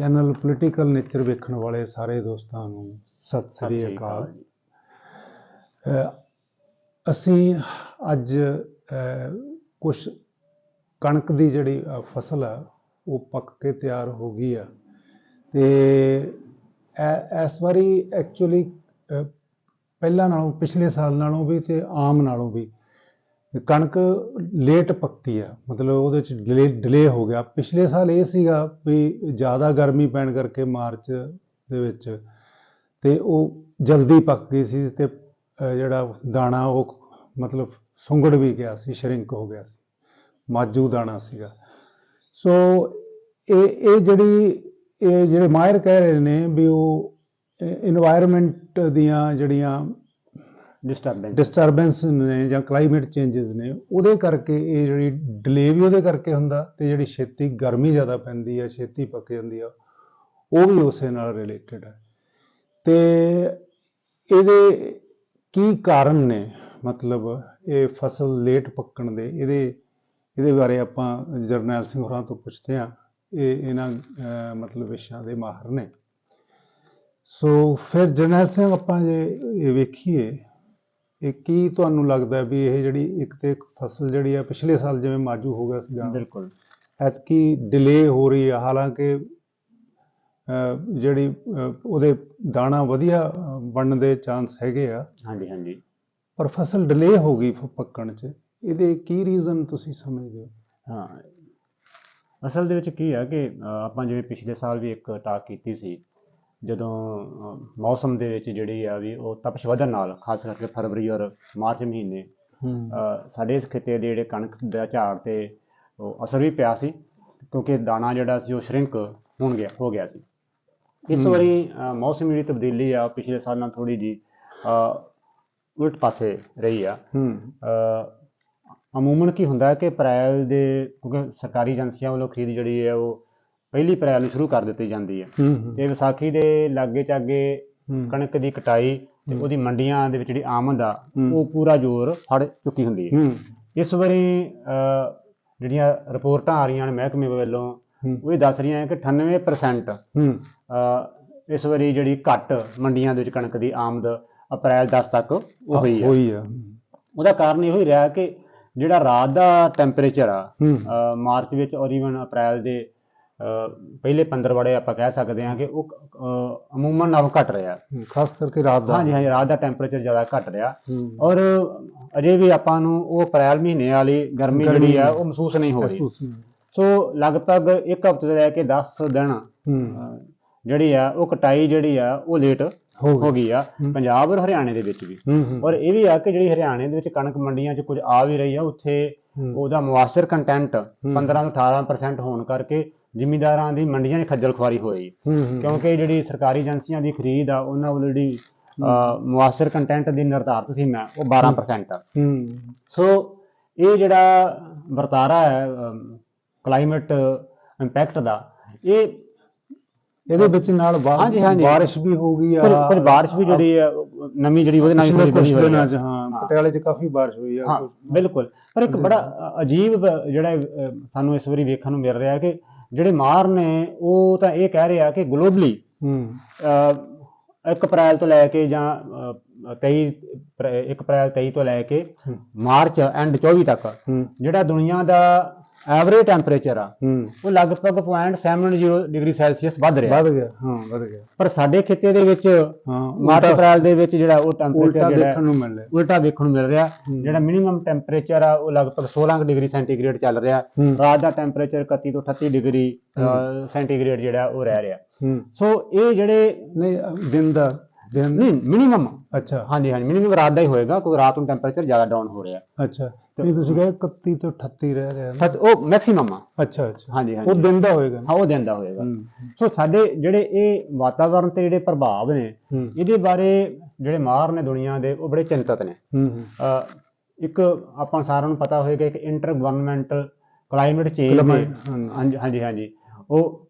Channel political nature ਵੇਖਣ ਵਾਲੇ ਸਾਰੇ ਦੋਸਤਾਂ ਨੂੰ ਸਤਿ ਸ੍ਰੀ ਅਕਾਲ। ਅਸੀਂ ਅੱਜ ਕੁਝ ਕਣਕ ਦੀ ਜਿਹੜੀ ਫਸਲ ਆ ਉਹ ਪੱਕ ਕੇ ਤਿਆਰ ਹੋ ਗਈ ਆ। ਤੇ ਇਸ ਵਾਰੀ ਐਕਚੁਅਲੀ ਪਹਿਲਾਂ ਨਾਲੋਂ ਪਿਛਲੇ ਸਾਲ ਨਾਲੋਂ ਵੀ ਤੇ ਆਮ ਨਾਲੋਂ ਵੀ ਕਣਕ ਲੇਟ ਪੱਕਤੀ ਆ। ਮਤਲਬ ਉਹਦੇ ਚ ਡਿਲੇ ਡਿਲੇ ਹੋ ਗਿਆ। ਪਿਛਲੇ ਸਾਲ ਇਹ ਸੀਗਾ ਵੀ ਜ਼ਿਆਦਾ ਗਰਮੀ ਪੈਣ ਕਰਕੇ ਮਾਰਚ ਦੇ ਵਿੱਚ ਤੇ ਉਹ ਜਲਦੀ ਪੱਕ ਗਈ ਸੀ ਤੇ ਜਿਹੜਾ ਦਾਣਾ ਉਹ ਮਤਲਬ ਸੁੰਗੜ ਵੀ ਗਿਆ ਸੀ, ਸ਼ਰਿੰਕ ਹੋ ਗਿਆ ਸੀ। ਮਾਜੂ ਦਾਣਾ ਸੀਗਾ। ਸੋ ਇਹ ਇਹ ਜਿਹੜੀ, ਇਹ ਜਿਹੜੇ ਮਾਇਰ ਕਹਿ ਰਹੇ ਨੇ ਵੀ ਉਹ এনवायरमेंट ਦੀਆਂ ਜਿਹੜੀਆਂ ਡਿਸਟਰਬੈਂਸ ਡਿਸਟਰਬੈਂਸ ਨੇ ਜਾਂ ਕਲਾਈਮੇਟ ਚੇਂजेस ਨੇ, ਉਹਦੇ ਕਰਕੇ ਇਹ ਜਿਹੜੀ ਡਿਲੇ ਵੀ ਉਹਦੇ ਕਰਕੇ ਹੁੰਦਾ ਤੇ ਜਿਹੜੀ ਛੇਤੀ ਗਰਮੀ ਜ਼ਿਆਦਾ ਪੈਂਦੀ ਆ, ਛੇਤੀ ਪੱਕ ਜਾਂਦੀ ਆ, ਉਹ ਵੀ ਉਸੇ ਨਾਲ ਰਿਲੇਟਡ ਹੈ ਤੇ ਇਹਦੇ ਕੀ ਕਾਰਨ ਨੇ? ਮਤਲਬ ਇਹ ਫਸਲ ਲੇਟ ਪੱਕਣ ਦੇ, ਇਹਦੇ ਇਹਦੇ ਬਾਰੇ ਆਪਾਂ ਜਰਨੈਲ ਸਿੰਘ ਹੋਰਾਂ ਤੋਂ ਪੁੱਛਦੇ ਹਾਂ। ਇਹ ਇਹਨਾਂ ਮਤਲਬ ਵਿਸ਼ਿਆਂ ਦੇ ਮਾਹਰ ਨੇ। ਸੋ ਫਿਰ ਜਰਨੈਲ ਸਿੰਘ ਆਪਾਂ ਜੇ ਇਹ ਵੇਖੀਏ ਇਹ ਕੀ ਤੁਹਾਨੂੰ ਲੱਗਦਾ ਵੀ ਇਹ ਜਿਹੜੀ ਇੱਕ ਤੇ ਇੱਕ ਫਸਲ ਜਿਹੜੀ ਆ ਪਿਛਲੇ ਸਾਲ ਜਿਵੇਂ ਮਾਜੂ ਹੋ ਗਿਆ ਸੀਗਾ ਬਿਲਕੁਲ। ਐਤਕੀ ਡਿਲੇ ਹੋ ਰਹੀ ਆ ਹਾਲਾਂਕਿ ਜਿਹੜੀ ਉਹਦੇ ਦਾਣਾ ਵਧੀਆ ਬਣਨ ਦੇ ਚਾਂਸ ਹੈਗੇ ਆ। ਹਾਂਜੀ ਹਾਂਜੀ। ਪਰ ਫਸਲ ਡਿਲੇ ਹੋ ਗਈ ਪੱਕਣ 'ਚ। ਇਹਦੇ ਕੀ ਰੀਜ਼ਨ ਤੁਸੀਂ ਸਮਝਦੇ ਹੋ? ਹਾਂ। ਅਸਲ ਦੇ ਵਿੱਚ ਕੀ ਹੈ ਕਿ ਆਪਾਂ ਜਿਵੇਂ ਪਿਛਲੇ ਸਾਲ ਵੀ ਇੱਕ ਟਾਕ ਕੀਤੀ ਸੀ ਜਦੋਂ ਮੌਸਮ ਦੇ ਵਿੱਚ ਜਿਹੜੀ ਆ ਵੀ ਉਹ ਤਪਸ਼ ਵਧਣ ਨਾਲ ਖਾਸ ਕਰਕੇ ਫਰਵਰੀ ਔਰ ਮਾਰਚ ਮਹੀਨੇ ਸਾਡੇ ਇਸ ਖਿੱਤੇ ਦੇ ਜਿਹੜੇ ਕਣਕ ਦਾ ਝਾੜ ਤੇ ਉਹ ਅਸਰ ਵੀ ਪਿਆ ਸੀ ਕਿਉਂਕਿ ਦਾਣਾ ਜਿਹੜਾ ਸੀ ਉਹ ਸ਼ਰਿੰਕ ਹੋਣ ਗਿਆ ਹੋ ਗਿਆ ਸੀ। ਇਸ। ਵਾਰੀ ਮੌਸਮ ਜਿਹੜੀ ਤਬਦੀਲੀ ਆ ਪਿਛਲੇ ਸਾਲ ਨਾਲ ਥੋੜੀ ਜੀ ਉਲਟ ਪਾਸੇ ਰਹੀ ਆ। ਅ, ਅਮੂਮਨ ਕੀ ਹੁੰਦਾ ਹੈ ਕਿ ਅਪ੍ਰੈਲ ਦੇ ਕਿਉਂਕਿ ਸਰਕਾਰੀ ਏਜੰਸੀਆਂ ਵੱਲੋਂ ਖਰੀਦ ਜਿਹੜੀ ਹੈ ਉਹ ਪਹਿਲੀ ਅਪ੍ਰੈਲ ਨੂੰ ਸ਼ੁਰੂ ਕਰ ਦਿੱਤੀ ਜਾਂਦੀ ਹੈ। ਤੇ ਵਿਸਾਖੀ ਦੇ ਲਾਗੇ ਚਾਗੇ ਕਣਕ ਦੀ ਕਟਾਈ ਤੇ। ਉਹਦੀ ਮੰਡੀਆਂ ਦੇ ਵਿੱਚ ਜਿਹੜੀ ਆਮਦ ਆ। ਉਹ ਪੂਰਾ ਜ਼ੋਰ ਫੜ ਚੁੱਕੀ ਹੁੰਦੀ ਹੈ। ਇਸ ਵਾਰੀ ਜਿਹੜੀਆਂ ਰਿਪੋਰਟਾਂ ਆ ਰਹੀਆਂ ਨੇ ਮਹਿਕਮੇ ਵੱਲੋਂ ਉਹ ਇਹ ਦੱਸ ਰਹੀਆਂ ਕਿ 98% ਹੂੰ। ਅ, ਇਸ ਵਾਰੀ ਜਿਹੜੀ ਘੱਟ ਮੰਡੀਆਂ ਦੇ ਵਿੱਚ ਕਣਕ ਦੀ ਆਮਦ ਅਪ੍ਰੈਲ 10 ਤੱਕ ਉਹ ਹੋਈ ਹੈ। ਹੋਈ ਉਹਦਾ ਕਾਰਨ ਇਹੋ ਹੀ ਰਿਹਾ ਕਿ ਜਿਹੜਾ ਰਾਤ ਦਾ ਟੈਂਪਰੇਚਰ ਆ ਮਾਰਚ ਵਿੱਚ ਔਰ ਈਵਨ ਅਪ੍ਰੈਲ ਦੇ ਪਹਿਲੇ 15 ਵੜੇ ਆਪਾਂ ਕਹਿ ਸਕਦੇ ਹਾਂ ਕਿ ਉਹ ਅਮੂਮਨ ਨਾਲੋਂ ਘਟ ਰਿਹਾ। ਖਾਸ ਕਰਕੇ ਰਾਤ ਦਾ। ਹਾਂਜੀ ਹਾਂਜੀ ਰਾਤ ਦਾ ਟੈਂਪਰੇਚਰ ਜ਼ਿਆਦਾ ਘਟ ਰਿਹਾ। ਔਰ ਅਜੇ ਵੀ ਆਪਾਂ ਨੂੰ ਉਹ ਅਪ੍ਰੈਲ ਮਹੀਨੇ ਵਾਲੀ ਗਰਮੀ ਜਿਹੜੀ ਆ ਉਹ ਮਹਿਸੂਸ ਨਹੀਂ ਹੋ ਰਹੀ। ਸੋ ਲਗਭਗ ਇੱਕ ਹਫ਼ਤੇ ਤੋਂ ਲੈ ਕੇ 10 ਦਿਨ ਜਿਹੜੀ ਆ ਉਹ ਕਟਾਈ ਜਿਹੜੀ ਆ ਉਹ ਲੇਟ ਹੋ ਗਈ। ਆ। ਪੰਜਾਬ ਔਰ ਹਰਿਆਣੇ ਦੇ ਵਿੱਚ ਵੀ। ਔਰ ਇਹ ਵੀ ਆ ਕਿ ਜਿਹੜੀ ਹਰਿਆਣੇ ਦੇ ਵਿੱਚ ਕਣਕ ਮੰਡੀਆਂ 'ਚ ਕੁਝ ਆ ਵੀ ਰਹੀ ਆ ਉੱਥੇ। ਉਹਦਾ ਮਵਾਸਰ ਕੰਟੈਂਟ 15 ਤੋਂ 18% ਹੋਣ ਕਰਕੇ ਜ਼ਿਮੀਂਦਾਰਾਂ ਦੀ ਮੰਡੀਆਂ 'ਚ ਖੱਜਲ ਖੁਆਰੀ ਹੋਈ। ਹੂੰ ਹੂੰ ਕਿਉਂਕਿ ਜਿਹੜੀ ਸਰਕਾਰੀ ਏਜੰਸੀਆਂ ਦੀ ਖਰੀਦ ਆ ਉਹਨਾਂ ਵੱਲੋਂ ਜਿਹੜੀ ਮਵਾਸਰ ਕੰਟੈਂਟ ਦੀ ਨਿਰਧਾਰਤ ਸੀਮਾ ਉਹ 12% ਆ। ਹੂੰ। ਸੋ ਇਹ ਜਿਹੜਾ ਵਰਤਾਰਾ ਹੈ ਕਲਾਈਮੇਟ ਇੰਪੈਕਟ ਦਾ ਇਹ ਇਹਦੇ ਵਿੱਚ ਨਾਲ। ਬਾਰਿਸ਼ ਵੀ ਹੋ ਗਈ ਆ। ਕੁਝ ਬਾਰਿਸ਼ ਵੀ ਜਿਹੜੀ ਹੈ ਉਹ ਨਵੀਂ ਜਿਹੜੀ ਉਹਦੇ ਨਾਲ ਹੀ ਥੋੜੀ ਕੁਝ ਦਿਨਾਂ ਹੈ ਚ ਹਾਂ ਪਟਿਆਲੇ 'ਚ ਕਾਫੀ ਬਾਰਿਸ਼ ਹੋਈ ਆ। ਹਾਂ ਬਿਲਕੁਲ। ਪਰ ਇੱਕ ਬੜਾ ਅਜੀਬ ਜਿਹੜਾ ਸਾਨੂੰ ਇਸ ਵਾਰੀ ਵੇਖਣ ਨੂੰ ਮਿਲ ਰਿਹਾ ਕਿ ਜਿਹੜੇ ਮਾਹਰ ਨੇ ਉਹ ਤਾਂ ਇਹ ਕਹਿ ਰਹੇ ਆ ਕਿ ਗਲੋਬਲੀ ਹੂੰ 1 ਅਪ੍ਰੈਲ ਤੋਂ ਲੈ ਕੇ ਜਾਂ ਅ, 23 ਅਪ੍ਰੈ- 1 ਅਪ੍ਰੈਲ 23 ਤੋਂ ਲੈ ਕੇ। ਮਾਰਚ ਐਂਡ 24 ਤੱਕ ਜਿਹੜਾ ਦੁਨੀਆ ਦਾ ਐਵਰੇਜ ਟੈਂਪਰੇਚਰ ਆ। ਹੂੰ। ਉਹ ਲਗਭਗ 0.70 ਡਿਗਰੀ ਸੈਲਸੀਅਸ ਵੱਧ ਰਿਹਾ। ਵੱਧ ਗਿਆ ਹਾਂ ਵੱਧ ਗਿਆ। ਪਰ ਸਾਡੇ ਖਿੱਤੇ ਦੇ ਵਿੱਚ ਹਾਂ ਮਾਰਚ ਉਲਟਾ- ਅਪ੍ਰੈਲ ਦੇ ਵਿੱਚ ਜਿਹੜਾ ਉਹ ਉਲਟਾ ਟੈਂਪਰੇਚਰ ਜਿਹੜਾ ਦੇਖਣ ਨੂੰ ਮਿਲ ਰਿਹਾ। ਉਲਟਾ ਦੇਖਣ ਨੂੰ ਮਿਲ ਰਿਹਾ। ਹੂੰ। ਜਿਹੜਾ ਮਿਨੀਮਮ ਟੈਂਪਰੇਚਰ ਆ ਉਹ ਲਗਭਗ 16 ਡਿਗਰੀ ਸੈਂਟੀਗ੍ਰੇਡ ਚੱਲ ਰਿਹਾ। ਹੂੰ। ਰਾਤ ਦਾ ਟੈਂਪਰੇਚਰ 31 ਤੋਂ 38 ਡਿਗਰੀ ਅ, ਸੈਂਟੀਗ੍ਰੇਡ ਜਿਹੜਾ ਉਹ ਰਹਿ ਰਿਹਾ। ਹੂੰ। ਸੋ ਇਹ ਜਿਹੜੇ ਨਹੀਂ ਅ, ਦਿਨ ਦਾ ਨਹੀਂ ਮਿਨੀਮਮ ਅੱਛਾ। ਹਾਂਜੀ ਹਾਂਜੀ ਮਿਨੀਮਮ ਰਾਤ ਦਾ ਹੀ ਹੋਏਗਾ ਕਿਉਂਕਿ ਰਾਤ ਨੂੰ ਟੈਂਪਰੇਚਰ ਜ਼ਿਆਦਾ ਡਾਊਨ ਹੋ ਰਿਹਾ। ਅੱਛਾ। ਨਹੀਂ ਤੁਸੀਂ ਕਹੇ 31 ਤੋਂ 38 ਰਹਿ ਰਿਹਾ ਨਾ? ਉਹ ਮੈਕਸਿਮਮ ਆ। ਅੱਛਾ ਅੱਛਾ। ਹਾਂਜੀ ਉਹ ਹਾਂਜੀ ਦਿਨ ਦਾ ਹੋਏਗਾ ਨਾ? ਹਾਂ ਉਹ ਦਿਨ ਦਾ ਹੋਏਗਾ। ਹੂੰ ਸੋ ਸਾਡੇ ਜਿਹੜੇ ਇਹ ਵਾਤਾਵਰਣ ਤੇ ਜਿਹੜੇ ਪ੍ਰਭਾਵ ਨੇ ਹੂੰ। ਇਹਦੇ ਬਾਰੇ ਜਿਹੜੇ ਮਾਹਰ ਨੇ ਦੁਨੀਆ ਦੇ ਉਹ ਬੜੇ ਚਿੰਤਤ ਨੇ। ਹੂੰ ਇੱਕ ਆਪਾਂ ਸਾਰਿਆਂ ਨੂੰ ਪਤਾ ਹੋਏਗਾ ਕਿ intergovernmental climate change Climate, ਹਾਂਜੀ। ਹਾਂਜੀ ਹਾਂਜੀ ਹਾਂਜੀ। ਉਹ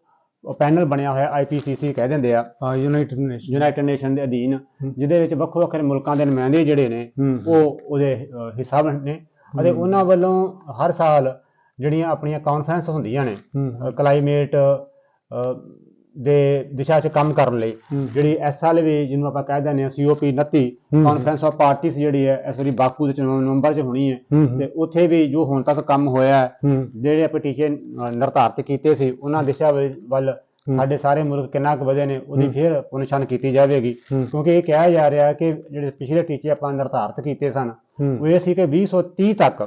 ਪੈਨਲ ਬਣਿਆ ਹੋਇਆ IPCC ਕਹਿ ਦਿੰਦੇ ਆ। ਯੂਨਾਈਟਿਡ ਨੇਸ਼ਨ ਯੂਨਾਈਟਿਡ ਨੇਸ਼ਨ ਦੇ ਅਧੀਨ ਜਿਹਦੇ ਵਿੱਚ ਵੱਖੋ ਵੱਖਰੇ ਮੁਲਕਾਂ ਦੇ ਨੁਮਾਇੰਦੇ ਜਿਹੜੇ ਨੇ ਉਹ ਉਹਦੇ ਹਿੱਸਾ ਨੇ। ਅਤੇ ਉਹਨਾਂ ਵੱਲੋਂ ਹਰ ਸਾਲ ਜਿਹੜੀਆਂ ਆਪਣੀਆਂ ਕਾਨਫਰੰਸ ਹੁੰਦੀਆਂ ਨੇ ਕਲਾਈਮੇਟ ਦੇ ਦਿਸ਼ਾ 'ਚ ਕੰਮ ਕਰਨ ਲਈ। ਜਿਹੜੀ ਐਸਐਲਵੀ ਜਿਹਨੂੰ ਆਪਾਂ ਕਹਿ ਦਿੰਦੇ ਹਾਂ ਸੀਓਪੀ 29 ਹੂੰ। ਕਾਨਫਰੰਸ ਆਫ ਪਾਰਟੀਜ਼ ਜਿਹੜੀ ਹੈ ਇਸ ਵਾਰੀ ਬਾਕੂ ਦੇ ਨਵੰਬਰ 'ਚ ਹੋਣੀ ਹੈ ਤੇ ਉੱਥੇ ਵੀ ਜੋ ਹੁਣ ਤੱਕ ਕੰਮ ਹੋਇਆ ਜਿਹੜੇ ਆਪਾਂ ਟੀਚੇ ਨਿਰਧਾਰਿਤ ਕੀਤੇ ਸੀ ਉਹਨਾਂ ਦਿਸ਼ਾ ਵੱਲ-। ਸਾਡੇ ਸਾਰੇ ਮੁਲਕ ਕਿੰਨਾ ਕੁ ਵਧੇ ਨੇ ਉਹਦੀ ਫਿਰ ਪੁਨਛਾਣ ਕੀਤੀ ਜਾਵੇਗੀ। ਕਿਉਂਕਿ ਇਹ ਕਿਹਾ ਜਾ ਰਿਹਾ ਕਿ ਜਿਹੜੇ ਪਿਛਲੇ ਟੀਚੇ ਆਪਾਂ ਨਿਰਧਾਰਿਤ ਕੀਤੇ ਸਨ ਉਹ ਇਹ ਸੀ ਕਿ 2030 ਤੱਕ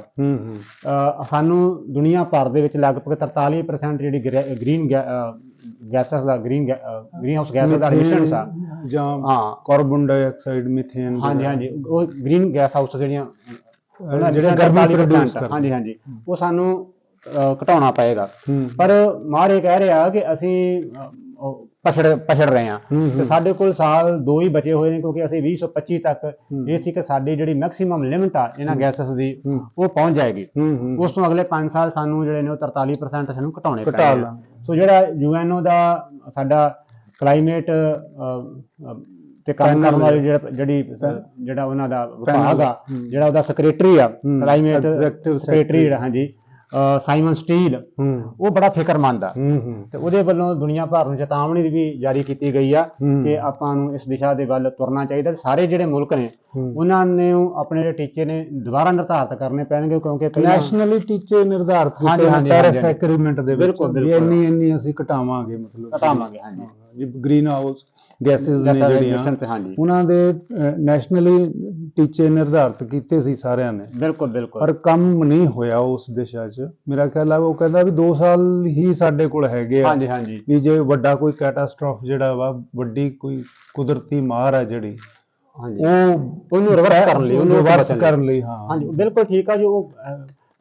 ਸਾਨੂੰ ਦੁਨੀਆ ਭਰ ਦੇ ਵਿੱਚ ਲਗਭਗ 43% ਜਿਹੜੀ ਗ੍ਰੀਨ ਗੈਸਸ ਦਾ ਗ੍ਰੀਨ ਗ੍ਰੀਨ ਹਾਊਸ ਗੈਸਸ ਦਾ ਐਮਿਸ਼ਨਸ ਆ ਜਾਂ ਹਾਂ। ਕਾਰਬਨ ਡਾਈਆਕਸਾਈਡ ਮੀਥੇਨ ਹਾਂਜੀ ਹਾਂਜੀ। ਉਹ ਗ੍ਰੀਨ ਗੈਸ ਹਾਊਸ ਜਿਹੜੀਆਂ ਜਿਹੜੇ ਗਰਮੀ 43% ਪ੍ਰੋਡਿਊਸ ਕਰਦੇ। ਹਾਂਜੀ ਹਾਂਜੀ। ਉਹ ਸਾਨੂੰ ਘਟਾਉਣਾ ਪਏਗਾ। ਪਰ ਮਾਰ ਇਹ ਕਹਿ ਰਿਹਾ ਕਿ ਅਸੀਂ ਪਛੜ ਪਛੜ ਰਹੇ ਹਾਂ। ਹੂੰ, ਤੇ। ਸਾਡੇ ਕੋਲ ਸਾਲ ਦੋ ਹੀ ਬਚੇ ਹੋਏ ਨੇ ਕਿਉਂਕਿ ਅਸੀਂ 2025 ਤੱਕ। ਇਹ ਸੀ ਕਿ ਸਾਡੀ ਜਿਹੜੀ ਮੈਕਸਿਮਮ ਲਿਮਿਟ ਆ ਇਹਨਾਂ ਗੈਸਸ ਦੀ। ਉਹ ਪਹੁੰਚ ਜਾਏਗੀ। ਉਸ ਤੋਂ ਅਗਲੇ 5 ਸਾਲ ਸਾਨੂੰ ਜਿਹੜੇ ਨੇ ਉਹ 43% ਸਾਨੂੰ ਘਟਾਉਣੇ ਘਟਾ ਪੈਣੇ ਆ। ਲਾਂਗੇ। ਸੋ ਜਿਹੜਾ ਯੂਐਨਓ ਦਾ ਸਾਡਾ ਕਲਾਈਮੇਟ ਤੇ ਕੰਮ ਕਰਨ ਵਾਲੀ ਜਿਹੜਾ ਜਿਹੜੀ ਉਹਨਾਂ ਦਾ ਵਿਭਾਗ ਆ। ਜਿਹੜਾ ਉਹਦਾ ਸੈਕਟਰੀ ਆ ਕਲਾਈਮੇਟ ਸੈਕਟਰੀ ਜਿਹੜਾ ਹਾਂਜੀ। ਸਾਈਮਨ ਸਟੀਲ ਉਹ ਬੜਾ ਫਿਕਰਮੰਦ ਆ ਤੇ ਉਹਦੇ ਵੱਲੋਂ ਦੁਨੀਆ ਭਰ ਨੂੰ ਚੇਤਾਵਨੀ ਵੀ ਜਾਰੀ ਕੀਤੀ ਗਈ ਆ। ਕਿ ਆਪਾਂ ਨੂੰ ਇਸ ਦਿਸ਼ਾ ਦੇ ਵੱਲ ਤੁਰਨਾ ਚਾਹੀਦਾ ਸਾਰੇ ਜਿਹੜੇ ਮੁਲਕ ਨੇ। ਉਹਨਾਂ ਨੇ ਆਪਣੇ ਜਿਹੜੇ ਟੀਚੇ ਨੇ ਦੁਬਾਰਾ ਨਿਰਧਾਰਿਤ ਕਰਨੇ ਪੈਣਗੇ ਕਿਉਂਕਿ ਨੈਸ਼ਨਲੀ ਟੀਚੇ ਨਿਰਧਾਰਿਤ ਕੀਤੇ ਹਾਂਜੀ, ਪੈਰਿਸ। ਐਗਰੀਮੈਂਟ ਦੇ ਵਿੱਚ। ਇੰਨੀ ਇੰਨੀ ਅਸੀਂ ਘਟਾਵਾਂਗੇ ਮਤਲਬ ਘਟਾਵਾਂਗੇ ਹਾਂਜੀ ਜੀ ਗ੍ਰੀਨ ਹਾਊਸ ਗੈਸਸ ਨੇ ਜਿਹੜੀਆਂ ਹਾਂਜੀ। ਉਹਨਾਂ ਦੇ ਨੈਸ਼ਨਲੀ ਟੀਚੇ ਨਿਰਧਾਰਿਤ ਕੀਤੇ ਸੀ ਸਾਰਿਆਂ ਨੇ। ਬਿਲਕੁਲ ਬਿਲਕੁਲ। ਪਰ ਕੰਮ ਨਹੀਂ ਹੋਇਆ ਉਸ ਦਿਸ਼ਾ 'ਚ। ਮੇਰਾ ਖਿਆਲ ਆ ਉਹ ਕਹਿੰਦਾ ਵੀ 2 ਸਾਲ ਹੀ ਸਾਡੇ ਕੋਲ ਹੈਗੇ ਆ। ਹਾਂਜੀ ਹਾਂਜੀ। ਵੀ ਜੇ ਵੱਡਾ ਕੋਈ ਕੈਟਾਸਟ੍ਰੋਫ ਜਿਹੜਾ ਵਾ ਵੱਡੀ ਕੋਈ ਕੁਦਰਤੀ ਮਾਰ ਆ ਜਿਹੜੀ ਹਾਂਜੀ। ਉਹ ਉਹਨੂੰ reverse ਕਰਨ ਲਈ, ਉਹਨੂੰ ਰਿਵਰਸ ਬਚਣ ਲਈ। ਕਰਨ ਲਈ। ਹਾਂ। ਹਾਂਜੀ ਬਿਲਕੁਲ ਠੀਕ ਆ ਜੋ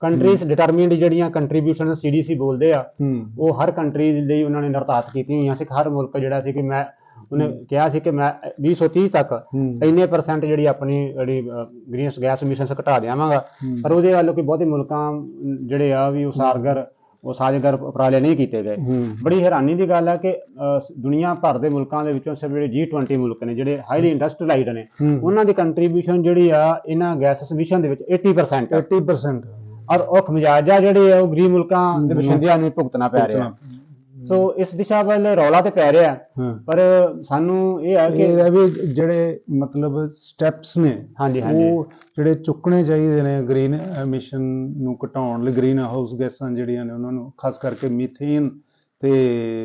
ਕੰਟਰੀਜ਼ ਡਿਟਰਮਿਨਡ ਜਿਹੜੀਆਂ ਕੰਟਰੀਬਿਊਸ਼ਨ ਸੀਡੀਸੀ ਬੋਲਦੇ ਆ ਹੂੰ। ਉਹ ਹਰ ਕੰਟਰੀ ਲਈ ਉਹਨਾਂ ਨੇ ਨਿਰਧਾਰਿਤ ਕੀਤੀਆਂ ਹੋਈਆਂ ਸੀ ਹਰ ਮੁਲਕ ਜਿਹੜਾ ਸੀ ਕਿ ਮੈਂ ਉਹਨੇ ਕਿਹਾ ਸੀ ਕਿ ਮੈਂ 2030 ਤੱਕ ਇੰਨੇ ਪਰਸੈਂਟ ਜਿਹੜੀ ਆਪਣੀ ਜਿਹੜੀ ਗ੍ਰੀਨਹਾਊਸ ਗੈਸ ਐਮਿਸ਼ਨਸ ਘਟਾ ਦਿਆਵਾਂਗਾ। ਹੂੰ। ਪਰ ਉਹਦੇ ਵੱਲੋਂ ਕੋਈ ਬਹੁਤੇ ਮੁਲਕਾਂ ਜਿਹੜੇ ਆ ਵੀ ਉਹ ਸਾਰਗਰ ਉਹ ਸਾਜਗਰ ਉਪਰਾਲੇ ਨਹੀਂ ਕੀਤੇ ਗਏ। ਬੜੀ ਹੈਰਾਨੀ ਦੀ ਗੱਲ ਹੈ ਕਿ ਦੁਨੀਆ ਭਰ ਦੇ ਮੁਲਕਾਂ ਦੇ ਵਿੱਚੋਂ ਸਿਰਫ ਜਿਹੜੇ G20 ਮੁਲਕ ਨੇ ਜਿਹੜੇ ਹਾਈਲੀ ਇੰਡਸਟਰੀਅਲਾਈਜ਼ਡ ਨੇ ਉਹਨਾਂ ਦੀ ਕੰਟਰੀਬਿਊਸ਼ਨ ਜਿਹੜੀ ਆ ਇਹਨਾਂ ਗੈਸਸ ਐਮਿਸ਼ਨ ਦੇ ਵਿੱਚ 80% ਆ। 80% ਔਰ ਉਹ ਖਮਿਆਜਾ ਜਿਹੜੇ ਆ ਉਹ ਗਰੀਬ ਮੁਲਕਾਂ ਦੇ ਵਸਿੰਦਿਆਂ ਨੂੰ ਭੁਗਤਣਾ ਪੈ ਰਿਹਾ। ਸੋ ਇਸ ਦਿਸ਼ਾ ਵੱਲ ਰੌਲਾ ਤੇ ਪੈ ਰਿਹਾ। ਹਾਂ। ਪਰ ਸਾਨੂੰ ਇਹ ਹੈ ਕਿ ਇਹ ਹੈ ਵੀ ਜਿਹੜੇ ਮਤਲਬ ਸਟੈਪਸ ਨੇ ਹਾਂਜੀ ਹਾਂਜੀ। ਉਹ ਜਿਹੜੇ ਚੁੱਕਣੇ ਚਾਹੀਦੇ ਨੇ ਗ੍ਰੀਨ ਐਮਿਸ਼ਨ ਨੂੰ ਘਟਾਉਣ ਲਈ ਗ੍ਰੀਨ ਹਾਊਸ ਗੈਸਾਂ ਜਿਹੜੀਆਂ ਨੇ ਉਹਨਾਂ ਨੂੰ ਖਾਸ ਕਰਕੇ ਮੀਥੇਨ ਤੇ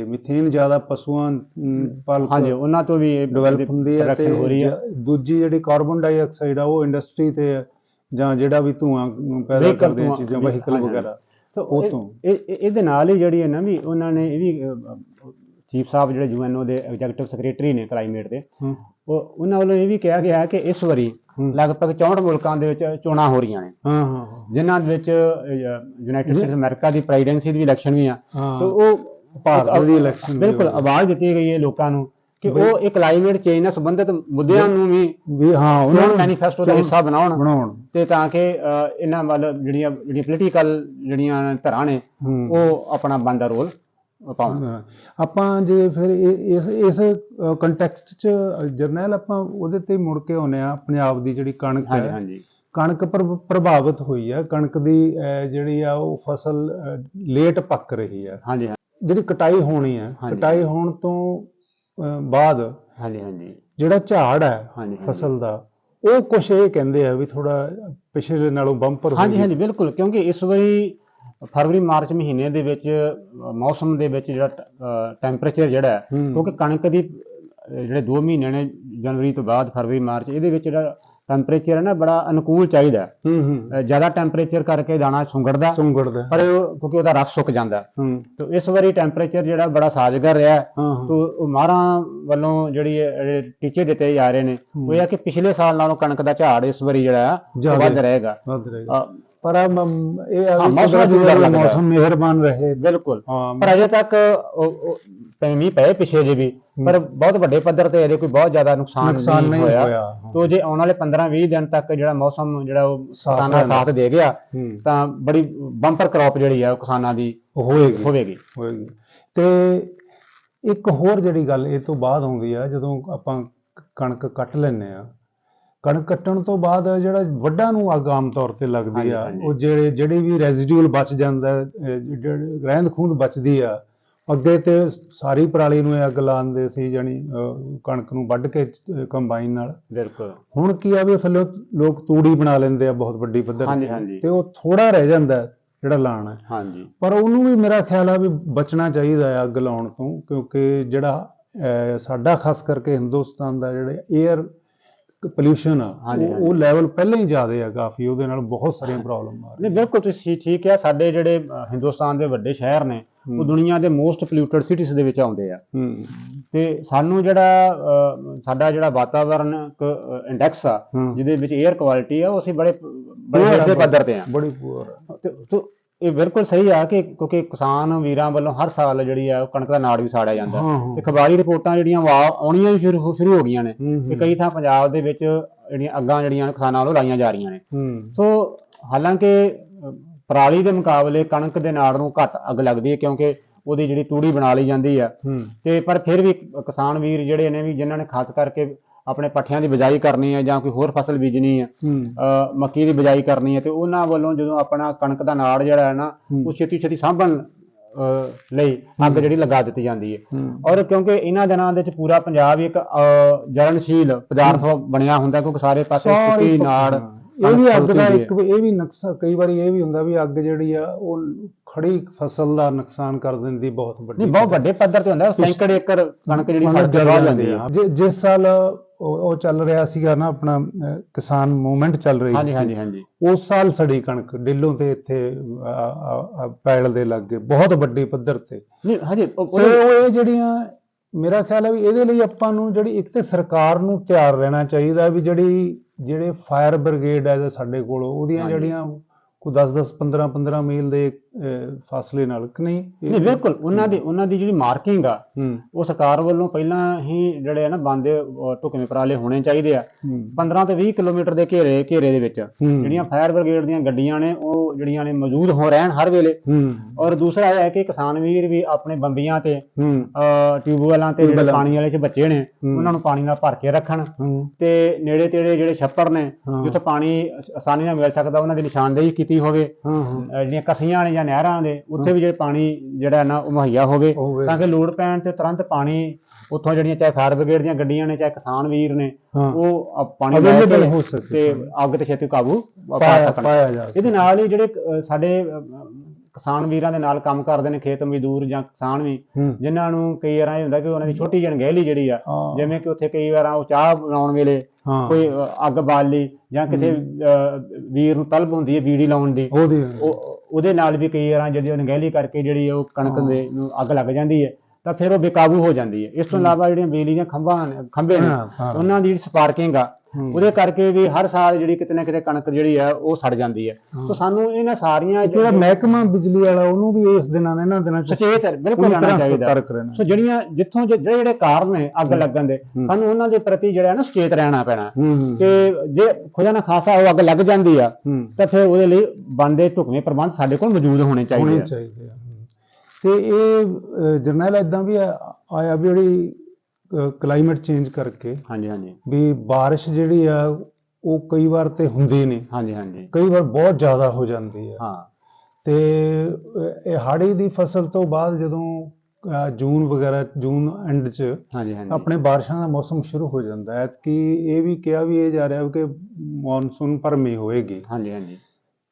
ਮੀਥੇਨ ਜ਼ਿਆਦਾ ਪਸ਼ੂਆਂ ਅਮ, ਪਾਲਕ ਹਾਂਜੀ ਉਹਨਾਂ ਤੋਂ ਵੀ ਡਿਵੈਲਪ ਹੁੰਦੀ ਹੈ ਤੇ production ਹੋ ਰਹੀ ਹੈ। ਜ- ਦੂਜੀ ਜਿਹੜੀ ਕਾਰਬਨ ਡਾਈਆਕਸਾਈਡ ਆ ਉਹ ਇੰਡਸਟਰੀ ਤੇ ਜਾਂ ਜਿਹੜਾ ਵੀ ਧੂਆਂ ਪੈਦਾ Vehicle ਕਰਦੇ ਆ ਧੂੰਆਂ, ਚੀਜ਼ਾਂ ਵਹੀਕਲ ਹਾਂਜੀ। ਵਗੈਰਾ। ਸੋ ਉਹ ਤੋਂ। ਇਹ ਇਹ- ਇਹਦੇ ਨਾਲ ਹੀ ਜਿਹੜੀ ਹੈ ਨਾ ਵੀ ਉਹਨਾਂ ਨੇ ਇਹ ਵੀ ਚੀਫ ਸਾਹਿਬ ਜਿਹੜੇ ਯੂਐਨਓ ਦੇ ਐਗਜ਼ੈਕਟਿਵ ਸੈਕਟਰੀ ਨੇ ਕਲਾਈਮੇਟ ਦੇ ਉਹ ਉਹਨਾਂ ਵੱਲੋਂ ਇਹ ਵੀ ਕਿਹਾ ਗਿਆ ਕਿ ਇਸ ਵਾਰੀ। ਲਗਭਗ 64 ਮੁਲਕਾਂ ਦੇ ਵਿੱਚ ਚੋਣਾਂ ਹੋ ਰਹੀਆਂ ਨੇ ਹਾਂ ਹਾਂ। ਜਿਨ੍ਹਾਂ ਦੇ ਵਿੱਚ ਯੂਨਾਈਟਿਡ ਸਟੇਟਸ ਅਮਰੀਕਾ ਦੀ ਪ੍ਰੈਜ਼ੀਡੈਂਸੀ ਦੀ ਇਲੈਕਸ਼ਨ ਵੀ ਆ। ਤੇ ਉਹ ਭਾਰਤ ਦੀ ਵੀ ਬਿਲਕੁਲ। ਆਵਾਜ਼ ਦਿੱਤੀ ਗਈ ਹੈ ਲੋਕਾਂ ਨੂੰ ਕਿ ਉਹ ਇਹ ਕਲਾਈਮੇਟ ਚੇਂਜ ਨਾਲ ਸੰਬੰਧਿਤ ਮੁੱਦਿਆਂ ਨੂੰ ਵੀ ਵੀ ਹਾਂ ਉਹਨਾਂ ਨੂੰ ਮੈਨੀਫੈਸਟੋ ਦਾ ਹਿੱਸਾ ਬਣਾਉਣ ਬਣਾਉਣ। ਤੇ ਤਾਂ ਕਿ ਇਹਨਾਂ ਵੱਲ ਜਿਹੜੀਆਂ ਜਿਹੜੀਆਂ ਪੋਲੀਟੀਕਲ ਜਿਹੜੀਆਂ ਧਰਾਂ ਨੇ। ਉਹ ਆਪਣਾ ਬੰਦਾ ਰੋਲ ਪਾਉਣ। ਆਪਾਂ ਜੇ ਫਿਰ ਇਸ ਇਸ ਕੰਟੈਕਸਟ ਚ ਜਰਨੈਲ ਆਪਾਂ ਉਹਦੇ ਤੇ ਮੁੜ ਕੇ ਆਉਨੇ ਆ ਪੰਜਾਬ ਦੀ ਜਿਹੜੀ ਕਣਕ ਹੈ। ਹਾਂਜੀ ਕਣਕ ਪ੍ਰਭ- ਪ੍ਰਭਾਵਿਤ ਹੋਈ ਹੈ। ਕਣਕ ਦੀ ਜਿਹੜੀ ਆ ਉਹ ਫਸਲ ਲੇਟ ਪੱਕ ਰਹੀ ਹੈ। ਹਾਂਜੀ ਜਿਹੜੀ ਕਟਾਈ ਹੋਣੀ ਹੈ। ਕਟਾਈ ਹੋਣ ਤੋਂ ਬਾਅਦ ਹਾਂਜੀ ਹਾਂਜੀ। ਜਿਹੜਾ ਝਾੜ ਹੈ ਹਾਂਜੀ ਫਸਲ ਦਾ ਉਹ ਕੁਛ ਇਹ ਕਹਿੰਦੇ ਆ ਵੀ ਥੋੜਾ ਪਿਛਲੇ ਨਾਲੋਂ ਬੰਪਰ ਹਾਂਜੀ ਹਾਂਜੀ ਬਿਲਕੁਲ ਕਿਉਂਕਿ ਇਸ ਵਾਰੀ ਫਰਵਰੀ ਮਾਰਚ ਮਹੀਨੇ ਦੇ ਵਿੱਚ ਮੌਸਮ ਦੇ ਵਿੱਚ ਜਿਹੜਾ ਟੈਂਪਰੇਚਰ ਜਿਹੜਾ ਹੈ। ਕਿਉਂਕਿ ਕਣਕ ਦੀ ਜਿਹੜੇ 2 ਮਹੀਨੇ ਨੇ ਜਨਵਰੀ ਤੋਂ ਬਾਅਦ ਫਰਵਰੀ ਮਾਰਚ ਇਹਦੇ ਵਿੱਚ ਜਿਹੜਾ ਟੈਂਪਰੇਚਰ ਹੈ ਨਾ ਬੜਾ ਅਨੁਕੂਲ ਚਾਹੀਦਾ ਹੈ। ਹੂੰ ਹੂੰ। ਅ, ਜ਼ਿਆਦਾ ਟੈਂਪਰੇਚਰ ਕਰਕੇ ਦਾਣਾ ਸੁੰਗੜਦਾ ਸੁੰਗੜਦਾ ਪਰ ਉਹ- ਕਿਉਂਕਿ ਉਹਦਾ ਰਸ ਸੁੱਕ ਜਾਂਦਾ ਹੂੰ। ਤੇ ਇਸ ਵਾਰੀ ਟੈਂਪਰੇਚਰ ਜਿਹੜਾ ਬੜਾ ਸਾਜ਼ਗਰ ਰਿਹਾ ਹੈ। ਹਾਂ ਹਾਂ। ਤੋ ਉਹ ਮਾਰਾਂ ਵੱਲੋਂ ਜਿਹੜੀ ਇਹ- ਜਿਹੜੇ ਟੀਚੇ ਦਿੱਤੇ ਜਾ ਰਹੇ ਨੇ। ਉਹ ਇਹ ਆ ਕਿ ਪਿਛਲੇ ਸਾਲ ਨਾਲੋਂ ਕਣਕ ਦਾ ਝਾੜ ਇਸ ਵਾਰੀ ਜਿਹੜਾ ਆ ਉਹ ਜ਼ਿਆਦਾ ਵੱਧ ਰਹੇਗਾ। ਵੱਧ ਰਹੇਗਾ। ਅ, ਪਰ ਆ ਮ- ਇਹ ਆ ਹਾਂ, ਵੀ ਮੌਸਮ ਕੁਦਰਤੀ ਜ਼ਰੂਰ ਲੱਗਦਾ। ਮੌਸਮ ਮਿਹਰਬਾਨ ਰਹੇ ਬਿਲਕੁਲ। ਹਾਂ ਪਰ ਅਜੇ ਤੱਕ ਉਹ- ਉਹ ਪੈ- ਮੀਂਹ ਪਏ ਪਿਛੇ ਜੇ ਵੀ ਪਰ ਬਹੁਤ ਵੱਡੇ ਪੱਧਰ ਤੇ ਇਹਦੇ ਕੋਈ ਬਹੁਤ ਜ਼ਿਆਦਾ ਨੁਕਸਾਨ ਨੁਕਸਾਨ ਨਹੀਂ ਹੋਇਆ। ਤੋ ਜੇ ਆਉਣ ਵਾਲੇ 15-20 ਦਿਨ ਤੱਕ ਜਿਹੜਾ ਮੌਸਮ ਜਿਹੜਾ ਉਹ ਸਾਥ ਕਿਸਾਨਾਂ ਦਾ ਰਹਿੰਦਾ। ਸਾਥ ਦੇ ਗਿਆ ਹੂੰ। ਤਾਂ ਬੜੀ ਬੰਪਰ ਕ੍ਰੌਪ ਜਿਹੜੀ ਆ ਉਹ ਕਿਸਾਨਾਂ ਦੀ ਹੋਏਗੀ। ਹੋਵੇਗੀ। ਹੋਏਗੀ। ਤੇ ਇੱਕ ਹੋਰ ਜਿਹੜੀ ਗੱਲ ਇਹ ਤੋਂ ਬਾਅਦ ਆਉਂਦੀ ਆ ਜਦੋਂ ਆਪਾਂ ਕ- ਕਣਕ ਕੱਟ ਲੈਂਦੇ ਆ ਕਣਕ ਕੱਟਣ ਤੋਂ ਬਾਅਦ ਜਿਹੜਾ ਵੱਡਾ ਨੂੰ ਅੱਗ ਆਮ ਤੌਰ ਤੇ ਲੱਗਦੀ ਆ। ਉਹ ਜਿਹੜੇ ਜਿਹੜੀ ਵੀ ਰੈਜ਼ੀਡਿਊਲ ਬਚ ਜਾਂਦਾ ਜਿਹੜੀ ਰਹਿੰਦ ਖੂੰਦ ਬਚਦੀ ਆ ਅੱਗੇ ਤੇ ਸਾਰੀ ਪਰਾਲੀ ਨੂੰ ਇਹ ਅੱਗ ਲਾਉਂਦੇ ਸੀ ਜਾਨੀ ਕਣਕ ਨੂੰ ਵੱਢ ਕੇ ਕੰਬਾਈਨ ਨਾਲ। ਬਿਲਕੁਲ। ਹੁਣ ਕੀ ਆ ਵੀ ਥੱਲੇ ਲੋਕ ਤੂੜੀ ਬਣਾ ਲੈਂਦੇ ਆ ਬਹੁਤ ਵੱਡੀ ਪੱਧਰ ਤੇ। ਉਹ ਥੋੜਾ ਰਹਿ ਜਾਂਦਾ ਜਿਹੜਾ ਲਾਣਾ ਹਾਂਜੀ। ਪਰ ਉਹਨੂੰ ਵੀ ਮੇਰਾ ਖਿਆਲ ਆ ਵੀ ਬਚਣਾ ਚਾਹੀਦਾ ਹੈ ਅੱਗ ਲਾਉਣ ਤੋਂ ਕਿਉਂਕਿ ਜਿਹੜਾ ਸਾਡਾ ਖਾਸ ਕਰਕੇ ਹਿੰਦੁਸਤਾਨ ਦਾ ਜਿਹੜਾ 에ਅਰ ਪੋਲਿਊਸ਼ਨ ਆ ਹਾਂਜੀ, ਉਹ- ਉਹ ਲੈਵਲ ਪਹਿਲਾਂ ਹੀ ਜ਼ਿਆਦਾ ਆ ਕਾਫੀ ਉਹਦੇ ਨਾਲ ਬਹੁਤ ਸਾਰੀਆਂ ਪ੍ਰੋਬਲਮ ਆ ਨਹੀਂ ਬਿਲਕੁਲ ਤੁਸੀਂ ਠੀਕ ਹੈ ਸਾਡੇ ਜਿਹੜੇ ਅ, ਹਿੰਦੁਸਤਾਨ ਦੇ ਵੱਡੇ ਸ਼ਹਿਰ ਨੇ ਉਹ ਹੂੰ। ਦੁਨੀਆ ਦੇ ਮੋਸਟ ਪੋਲਿਊਟਡ ਸਿਟੀਜ਼ ਦੇ ਵਿੱਚ ਆਉਂਦੇ ਆ। ਹੂੰ। ਤੇ ਸਾਨੂੰ ਜਿਹੜਾ ਅ, ਸਾਡਾ ਜਿਹੜਾ ਵਾਤਾਵਰਨ ਇੰਡੈਕਸ ਆ ਹੂੰ। ਜਿਹਦੇ ਵਿੱਚ 에ਅਰ ਕੁਆਲਿਟੀ ਆ ਉਹ ਅਸੀਂ ਬੜੇ ਬੜੇ Poor ਆ, ਅੱਗੇ ਪੱਧਰ ਤੇ ਆ। ਬੜੀ ਪੂਰ ਤੇ ਤੇ ਇਹ ਬਿਲਕੁਲ ਸਹੀ ਆ ਕਿ ਕਿਉਂਕਿ ਕਿਸਾਨ ਵੀਰਾਂ ਵੱਲੋਂ ਹਰ ਸਾਲ ਜਿਹੜੀ ਆ ਉਹ ਕਣਕ ਦਾ ਨਾੜ ਵੀ ਸਾੜਿਆ ਜਾਂਦਾ। ਹਾਂ। ਤੇ ਖਬਾਰੀ ਰਿਪੋਰਟਾਂ ਜਿਹੜੀਆਂ ਵਾ ਆਉਣੀਆਂ ਵੀ ਸ਼ੁਰੂ ਹੋ- ਸ਼ੁਰੂ ਹੋ ਗਈਆਂ ਨੇ। ਹੂੰ, ਕਿ ਕਈ ਥਾਂ ਪੰਜਾਬ ਦੇ ਵਿੱਚ ਜਿਹੜੀਆਂ ਅੱਗਾਂ ਜਿਹੜੀਆਂ ਕਿਸਾਨਾਂ ਵੱਲੋਂ ਲਾਈਆਂ ਜਾ ਰਹੀਆਂ ਨੇ। ਹੂੰ। ਸੋ ਹਾਲਾਂਕਿ ਪਰਾਲੀ ਦੇ ਮੁਕਾਬਲੇ ਕਣਕ ਦੇ ਨਾੜ ਨੂੰ ਘੱਟ ਅੱਗ ਲੱਗਦੀ ਹੈ ਕਿਉਂਕਿ ਉਹਦੀ ਜਿਹੜੀ ਤੂੜੀ ਬਣਾ ਲਈ ਜਾਂਦੀ ਆ। ਹੂੰ। ਤੇ ਪਰ ਫਿਰ ਵੀ ਕਿਸਾਨ ਵੀਰ ਜਿਹੜੇ ਨੇ ਵੀ ਜਿਨ੍ਹਾਂ ਨੇ ਖਾਸ ਕਰਕੇ ਆਪਣੇ ਪੱਠਿਆਂ ਦੀ ਬਿਜਾਈ ਕਰਨੀ ਹੈ ਜਾਂ ਕੋਈ ਹੋਰ ਫਸਲ ਬੀਜਣੀ ਹੈ ਅ, ਮੱਕੀ ਦੀ ਬਿਜਾਈ ਕਰਨੀ ਹੈ ਤੇ ਉਹਨਾਂ ਵੱਲੋਂ ਜਦੋਂ ਆਪਣਾ ਕਣਕ ਦਾ ਨਾੜ ਜਿਹੜਾ ਹੈ ਨਾ। ਉਹ ਛੇਤੀ ਛੇਤੀ ਸਾਂਭਣ ਅ, ਲਈ ਅੱਗ ਜਿਹੜੀ ਲਗਾ ਦਿੱਤੀ ਜਾਂਦੀ ਹੈ ਔਰ ਕਿਉਂਕਿ ਇਹਨਾਂ ਦਿਨਾਂ ਦੇ ਵਿੱਚ ਪੂਰਾ ਪੰਜਾਬ ਇੱਕ ਅ, ਜਲਨਸ਼ੀਲ ਪਦਾਰਥ ਬਣਿਆ ਹੁੰਦਾ ਕਿਉਂਕਿ ਸਾਰੇ ਪਾਸੇ ਸਾਰੀ ਸੁੱਕੀ ਨਾੜ। ਇਹ ਵੀ ਅੱਗ ਦਾ। ਇੱਕ ਇਹ ਵੀ ਨੁਕਸਾਨ ਕਈ ਵਾਰੀ ਇਹ ਵੀ ਹੁੰਦਾ ਵੀ ਅੱਗ ਜਿਹੜੀ ਆ ਉਹ ਖੜੀ ਫਸਲ ਦਾ ਨੁਕਸਾਨ ਕਰ ਦਿੰਦੀ ਬਹੁਤ ਵੱਡੀ ਨਹੀਂ ਬਹੁਤ ਵੱਡੇ ਪੱਧਰ ਤੇ ਹੁੰਦਾ ਸੈਂਕੜੇ ਏਕੜ ਕਣਕ ਜਿਹੜੀ ਮਤਲਬ ਜਲ ਵਾਹ ਜਾਂਦੀ ਹੈ। ਜਿ- ਜਿਸ ਸਾਲ ਉਹ ਉਹ ਚੱਲ ਰਿਹਾ ਸੀਗਾ ਨਾ ਆਪਣਾ ਕਿਸਾਨ ਮੂਵਮੈਂਟ ਚੱਲ ਰਹੀ ਹਾਂਜੀ ਸੀ। ਹਾਂਜੀ ਹਾਂਜੀ। ਉਸ ਸਾਲ ਸੜੀ ਕਣਕ ਡਿੱਲੋਂ ਤੇ ਇੱਥੇ ਪੈਲ ਦੇ ਲੱਗੇ ਬਹੁਤ ਵੱਡੀ ਪੱਧਰ ਤੇ। ਨਹੀਂ ਹਜੇ ਉਹ- ਸੋ ਇਹ ਜਿਹੜੀਆਂ ਮੇਰਾ ਖਿਆਲ ਹੈ ਵੀ ਇਹਦੇ ਲਈ ਆਪਾਂ ਨੂੰ ਜਿਹੜੀ ਇੱਕ ਤੇ ਸਰਕਾਰ ਨੂੰ ਤਿਆਰ ਰਹਿਣਾ ਚਾਹੀਦਾ ਵੀ ਜਿਹੜੀ ਜਿਹੜੇ ਫਾਇਰ ਬ੍ਰਿਗੇਡ ਹੈ ਸਾਡੇ ਕੋਲ ਉਹਦੀਆਂ ਹਾਂਜੀ। ਜਿਹੜੀਆਂ ਕੋਈ 10 10 15 15 ਮੀਲ ਦੇ ਫਾਸਲੇ ਨਾਲ ਕਿ ਨਹੀਂ? ਨਹੀਂ ਬਿਲਕੁਲ। ਉਹਨਾਂ ਦੀ ਉਹਨਾਂ ਦੀ ਜਿਹੜੀ ਮਾਰਕਿੰਗ ਆ ਉਹ ਸਰਕਾਰ ਵੱਲੋਂ ਪਹਿਲਾਂ ਹੀ ਜਿਹੜੇ ਆ ਨਾ ਬੰਦੇ ਢੁਕਵੇਂ ਪਰਾਲੇ ਹੋਣੇ ਚਾਹੀਦੇ ਆ। ਹੂੰ। 15 ਤੋਂ 20 ਕਿਲੋਮੀਟਰ ਦੇ ਘੇਰੇ ਘੇਰੇ ਦੇ ਵਿੱਚ। ਜਿਹੜੀਆਂ ਫਾਇਰ ਬ੍ਰਿਗੇਡ ਦੀਆਂ ਗੱਡੀਆਂ ਨੇ ਉਹ ਜਿਹੜੀਆਂ ਨੇ ਮੌਜੂਦ ਹੋ ਰਹਿਣ ਹਰ ਵੇਲੇ। ਔਰ ਦੂਸਰਾ ਇਹ ਹੈ ਕਿ ਕਿਸਾਨ ਵੀਰ ਵੀ ਆਪਣੇ ਬੰਬੀਆਂ ਤੇ ਟਿਊਬਵੈੱਲਾਂ ਤੇ ਜਿਹੜੇ। ਪਾਣੀ ਵਾਲੇ ਚ ਬੱਚੇ ਨੇ। ਉਹਨਾਂ ਨੂੰ ਪਾਣੀ ਨਾਲ ਭਰ ਕੇ ਰੱਖਣ। ਤੇ ਨੇੜੇ ਤੇੜੇ ਜਿਹੜੇ ਛੱਪੜ ਨੇ। ਜਿੱਥੇ ਪਾਣੀ ਆਸ- ਆਸਾਨੀ ਨਾਲ ਮਿਲ ਸਕਦਾ ਉਹਨਾਂ ਦੀ ਨਿਸ਼ਾਨਦੇਹੀ ਕੀਤੀ ਹੋਵੇ। ਜਿਹੜੀਆਂ ਕਸੀਆਂ ਨੇ ਜਾਂ ਨਹਿਰਾਂ ਦੇ ਉੱਥੇ ਵੀ ਜਿਹੜੇ ਪਾਣੀ ਜਿਹੜਾ ਨਾ ਉਹ ਮੁਹੱਈਆ ਹੋਵੇ ਹੋਵੇ। ਤਾਂ ਕਿ ਲੋੜ ਪੈਣ ਤੇ ਤੁਰੰਤ ਪਾਣੀ ਉੱਥੋਂ ਜਿਹੜੀਆਂ ਚਾਹੇ ਫਾਇਰ ਬ੍ਰਿਗੇਡ ਦੀਆਂ ਗੱਡੀਆਂ ਨੇ ਚਾਹੇ ਕਿਸਾਨ ਵੀਰ ਨੇ ਹਾਂ। ਉਹ ਪਾਣੀ ਲੈ Available ਕੇ ਹੋ ਸਕੇ। ਤੇ ਅੱਗ ਤੇ ਛੇਤੀ ਕਾਬੂ ਪਾ ਪਾਇਆ ਸਕਣ ਪਾਇਆ ਜਾ ਇਹਦੇ ਨਾਲ ਹੀ ਜਿਹੜੇ ਅ, ਸਾਡੇ ਅ, ਕਿਸਾਨ ਵੀਰਾਂ ਦੇ ਨਾਲ ਕੰਮ ਕਰਦੇ ਨੇ ਖੇਤ ਮਜ਼ਦੂਰ ਜਾਂ ਕਿਸਾਨ ਵੀ ਹੂੰ ਜਿਨ੍ਹਾਂ ਨੂੰ ਕਈ ਵਾਰਾਂ ਇਹ ਹੁੰਦਾ ਕਿ ਉਹਨਾਂ ਦੀ ਛੋਟੀ ਜਿਹੀ ਅਣਗਹਿਲੀ ਜਿਹੜੀ ਆ ਹਾਂ। ਜਿਵੇਂ ਕਿ ਉੱਥੇ ਕਈ ਵਾਰਾਂ ਉਹ ਚਾਹ ਬਣਾਉਣ ਵੇਲੇ ਕੋਈ ਅੱਗ ਬਾਲ ਲਈ ਜਾਂ ਕਿਸੇ ਵੀਰ ਨੂੰ ਤਲਬ ਹੁੰਦੀ ਹੈ ਬੀੜੀ ਲਾਉਣ ਦੀ ਉਹਦੀ ਉਹ ਉਹਦੇ ਨਾਲ ਵੀ ਕਈ ਵਾਰਾਂ ਜਿਹੜੀ ਅਣਗਹਿਲੀ ਕਰਕੇ ਜਿਹੜੀ ਉਹ ਕਣਕ ਦੇ ਨੂੰ ਅੱਗ ਲੱਗ ਜਾਂਦੀ ਹੈ ਤਾਂ ਫਿਰ ਉਹ ਬੇਕਾਬੂ ਹੋ ਜਾਂਦੀ ਹੈ। ਇਸ ਤੋਂ ਇਲਾਵਾ ਜਿਹੜੀਆਂ ਬਿਜਲੀ ਦੀਆਂ ਖੰਭਾਂ ਨੇ ਖੰਭੇ ਨੇ। ਉਹਨਾਂ ਦੀ ਜਿਹੜੀ ਸਪਾਰਕਿੰਗ ਆ। ਉਹਦੇ ਕਰਕੇ ਵੀ ਹਰ ਸਾਲ ਜਿਹੜੀ ਕਿਤੇ ਨਾ ਕਿਤੇ ਕਣਕ ਜਿਹੜੀ ਆ ਉਹ ਸੜ ਜਾਂਦੀ ਹੈ। ਤਾਂ ਸਾਨੂੰ ਇਹਨਾਂ ਸਾਰੀਆਂ ਜਿਹੜਾ ਮਹਿਕਮਾ ਬਿਜਲੀ ਵਾਲਾ ਉਹਨੂੰ ਵੀ ਇਸ ਦਿਨਾਂ ਨੇ ਇਹਨਾਂ ਦਿਨਾਂ ਚ ਸੁਚੇਤ ਬਿਲਕੁਲ ਰਹਿਣਾ ਚਾਹੀਦਾ। ਸੋ ਜਿਹੜੀਆਂ ਜਿੱਥੋਂ ਜਿਹੜੇ ਜਿਹੜੇ ਕਾਰਨ ਨੇ ਅੱਗ ਲੱਗਣ ਦੇ ਸਾਨੂੰ ਉਹਨਾਂ ਦੇ ਪ੍ਰਤੀ ਜਿਹੜਾ ਹੈ ਨਾ ਸੁਚੇਤ ਰਹਿਣਾ ਪੈਣਾ। ਕਿ ਜੇ ਖੁਦਾ ਨਾ ਖਾਸਾ ਉਹ ਅੱਗ ਲੱਗ ਜਾਂਦੀ ਆ ਤਾਂ ਫਿਰ ਉਹਦੇ ਲਈ ਬੰਦੇ ਢੁਕਵੇਂ ਪ੍ਰਬੰਧ ਸਾਡੇ ਕੋਲ ਮੌਜੂਦ ਹੋਣੇ ਚਾਹੀਦੇ ਆ। ਤੇ ਇਹ ਜਰਨਲ ਇਦਾਂ ਵੀ ਆਇਆ ਵੀ ਜਿਹੜੀ ਕਲਾਈਮੇਟ ਚੇਂਜ ਕਰਕੇ ਹਾਂਜੀ ਹਾਂਜੀ। ਵੀ ਬਾਰਿਸ਼ ਜਿਹੜੀ ਆ ਉਹ ਕਈ ਵਾਰ ਤੇ ਹੁੰਦੀ ਨਹੀਂ। ਹਾਂਜੀ ਹਾਂਜੀ। ਕਈ ਵਾਰ ਬਹੁਤ ਜ਼ਿਆਦਾ ਹੋ ਜਾਂਦੀ ਆ। ਹਾਂ। ਤੇ ਇਹ ਹਾੜੀ ਦੀ ਫਸਲ ਤੋਂ ਬਾਅਦ ਜਦੋਂ ਜੂਨ ਵਗੈਰਾ ਜੂਨ ਐਂਡ 'ਚ ਹਾਂਜੀ ਹਾਂਜੀ। ਆਪਣੇ ਬਾਰਿਸ਼ਾਂ ਦਾ ਮੌਸਮ ਸ਼ੁਰੂ ਹੋ ਜਾਂਦਾ ਹੈ। ਕਿ ਇਹ ਵੀ ਕਿਹਾ ਵੀ ਇਹ ਜਾ ਰਿਹਾ ਕਿ ਮੌਨਸੂਨ ਭਰਮੀ ਹੋਏਗੀ। ਹਾਂਜੀ ਹਾਂਜੀ।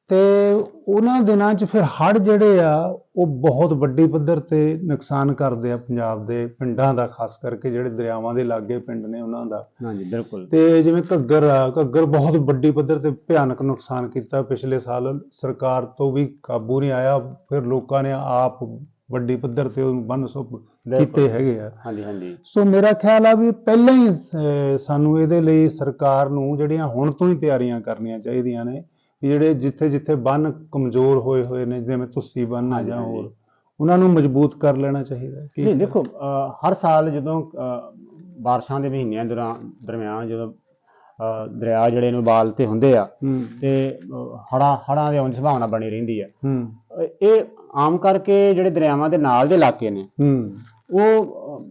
ਤੇ ਉਹਨਾਂ ਦਿਨਾਂ 'ਚ ਫਿਰ ਹੜ੍ਹ ਜਿਹੜੇ ਆ ਉਹ ਬਹੁਤ ਵੱਡੀ ਪੱਧਰ ਤੇ ਨੁਕਸਾਨ ਕਰਦੇ ਆ ਪੰਜਾਬ ਦੇ ਪਿੰਡਾਂ ਦਾ ਖਾਸ ਕਰਕੇ ਜਿਹੜੇ ਦਰਿਆਵਾਂ ਦੇ ਲਾਗੇ ਪਿੰਡ ਨੇ ਉਹਨਾਂ ਦਾ। ਹਾਂਜੀ ਬਿਲਕੁਲ। ਤੇ ਜਿਵੇਂ ਘੱਗਰ ਆ ਘੱਗਰ ਬਹੁਤ ਵੱਡੀ ਪੱਧਰ ਤੇ ਭਿਆਨਕ ਨੁਕਸਾਨ ਕੀਤਾ ਪਿਛਲੇ ਸਾਲ। ਸਰਕਾਰ ਤੋਂ ਵੀ ਕਾਬੂ ਨਹੀਂ ਆਇਆ ਫਿਰ ਲੋਕਾਂ ਨੇ ਆਪ ਵੱਡੀ ਪੱਧਰ ਤੇ ਉਹਨੂੰ ਬੰਨ ਸੁੱਪ ਕੀਤੇ ਹੈਗੇ ਆ। ਹਾਂਜੀ ਹਾਂਜੀ। ਸੋ ਮੇਰਾ ਖਿਆਲ ਆ ਵੀ ਪਹਿਲਾਂ ਹੀ ਸਾਨੂੰ ਇਹਦੇ ਲਈ ਸਰਕਾਰ ਨੂੰ ਜਿਹੜੀਆਂ ਹੁਣ ਤੋਂ ਹੀ ਤਿਆਰੀਆਂ ਕਰਨੀਆਂ ਚਾਹੀਦੀਆਂ ਨੇ ਵੀ ਜਿਹੜੇ ਜਿੱਥੇ ਜਿੱਥੇ ਬੰਨ ਕਮਜ਼ੋਰ ਹੋਏ ਹੋਏ ਨੇ ਜਿਵੇਂ ਤੁਸੀਂ ਬੰਨ ਆ ਜਾਂ। ਹੋਰ ਉਹਨਾਂ ਨੂੰ ਮਜ਼ਬੂਤ ਕਰ ਲੈਣਾ ਚਾਹੀਦਾ ਹੈ। ਨਹੀਂ ਦੇਖੋ ਹਰ ਸਾਲ ਜਦੋਂ ਬਾਰਿਸ਼ਾਂ ਦੇ ਮਹੀਨਿਆਂ ਦੌਰਾਨ ਦਰਮਿਆਨ ਜਦੋਂ ਦਰਿਆ ਜਿਹੜੇ ਨੇ ਉਬਾਲ ਤੇ ਹੁੰਦੇ ਆ ਤੇ ਹੜਾ ਹੜਾਂ ਦੇ ਆਉਣ ਦੀ ਸੰਭਾਵਨਾ ਬਣੀ ਰਹਿੰਦੀ ਹੈ ਇਹ ਆਮ ਕਰਕੇ ਜਿਹੜੇ ਦਰਿਆਵਾਂ ਦੇ ਨਾਲ ਦੇ ਇਲਾਕੇ ਨੇ ਉਹ